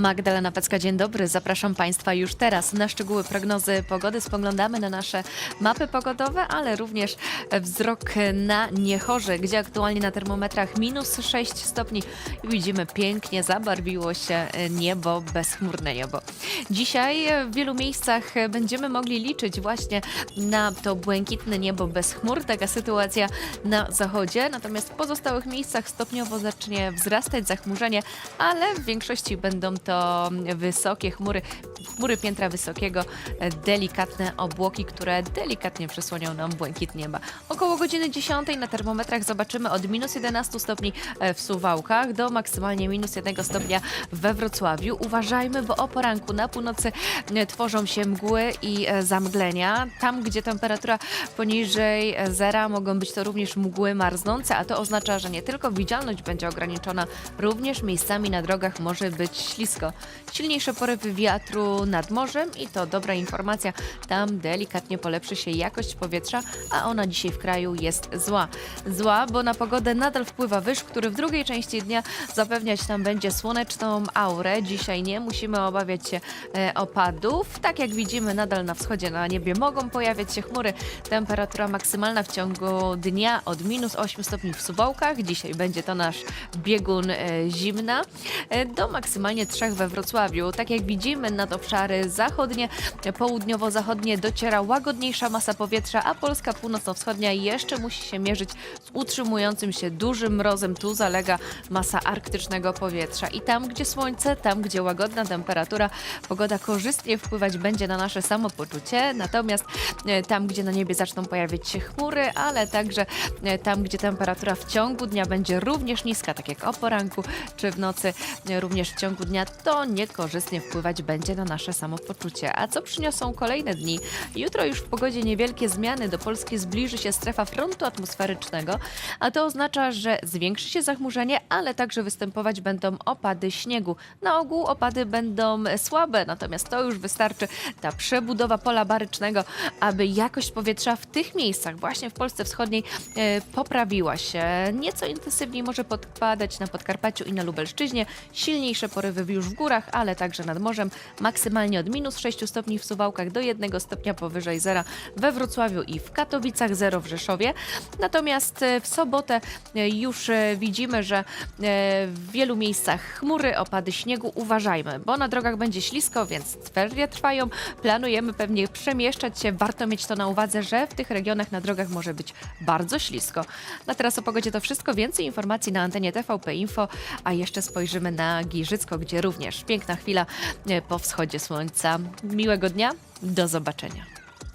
Magdalena Pecka, dzień dobry. Zapraszam Państwa już teraz na szczegóły prognozy pogody. Spoglądamy na nasze mapy pogodowe, ale również wzrok na Niechorze, gdzie aktualnie na termometrach minus 6 stopni widzimy pięknie zabarwiło się niebo, bezchmurne niebo. Dzisiaj w wielu miejscach będziemy mogli liczyć właśnie na to błękitne niebo bez chmur. Taka sytuacja na zachodzie, natomiast w pozostałych miejscach stopniowo zacznie wzrastać zachmurzenie, ale w większości będą to wysokie chmury, chmury piętra wysokiego, e, delikatne obłoki, które delikatnie przysłonią nam błękit nieba. Około godziny 10 na termometrach zobaczymy od minus 11 stopni e, w Suwałkach do maksymalnie minus 1 stopnia we Wrocławiu. Uważajmy, bo o poranku na północy e, tworzą się mgły i zamglenia. Tam, gdzie temperatura poniżej zera, mogą być to również mgły marznące, a to oznacza, że nie tylko widzialność będzie ograniczona, również miejscami na drogach może być ślisko. Silniejsze porywy wiatru nad morzem i to dobra informacja, tam delikatnie polepszy się jakość powietrza, a ona dzisiaj w kraju jest zła. Zła, bo na pogodę nadal wpływa wyż, który w drugiej części dnia zapewniać nam będzie słoneczną aurę. Dzisiaj nie musimy obawiać się e, opadów. Tak jak widzimy, nadal na wschodzie na niebie mogą pojawiać się chmury. Temperatura maksymalna w ciągu dnia od minus 8 stopni w Suwałkach. Dzisiaj będzie to nasz biegun e, zimna e, do maksymalnie 3 we Wrocławiu. Tak jak widzimy, nad obszary zachodnie, południowo-zachodnie dociera łagodniejsza masa powietrza, a Polska północno-wschodnia jeszcze musi się mierzyć z utrzymującym się dużym mrozem. Tu zalega masa arktycznego powietrza. I tam, gdzie słońce, tam, gdzie łagodna temperatura, pogoda korzystnie wpływać będzie na nasze samopoczucie. Natomiast e, tam, gdzie na niebie zaczną pojawiać się chmury, ale także e, tam, gdzie temperatura w ciągu dnia będzie również niska, tak jak o poranku czy w nocy, e, również w ciągu dnia, to niekorzystnie wpływać będzie na nasze samopoczucie. A co przyniosą kolejne dni? Jutro już w pogodzie niewielkie zmiany. Do Polski zbliży się strefa frontu atmosferycznego, a to oznacza, że zwiększy się zachmurzenie, ale także występować będą opady śniegu. Na ogół opady będą słabe, natomiast to już wystarczy ta przebudowa pola barycznego, aby jakość powietrza w tych miejscach, właśnie w Polsce Wschodniej, e, poprawiła się. Nieco intensywniej może podpadać na Podkarpaciu i na Lubelszczyźnie. Silniejsze porywy już w górach, ale także nad morzem. Maksymalnie od minus 6 stopni w Suwałkach do 1 stopnia powyżej zera we Wrocławiu i w Katowicach, 0 w Rzeszowie. Natomiast e, w sobotę e, już e, widzimy, że w wielu miejscach chmury, opady śniegu. Uważajmy, bo na drogach będzie ślisko, więc ferie trwają. Planujemy pewnie przemieszczać się. Warto mieć to na uwadze, że w tych regionach na drogach może być bardzo ślisko. Na teraz o pogodzie to wszystko. Więcej informacji na antenie TVP Info, a jeszcze spojrzymy na Giżycko, gdzie również piękna chwila po słońca. Miłego dnia, do zobaczenia.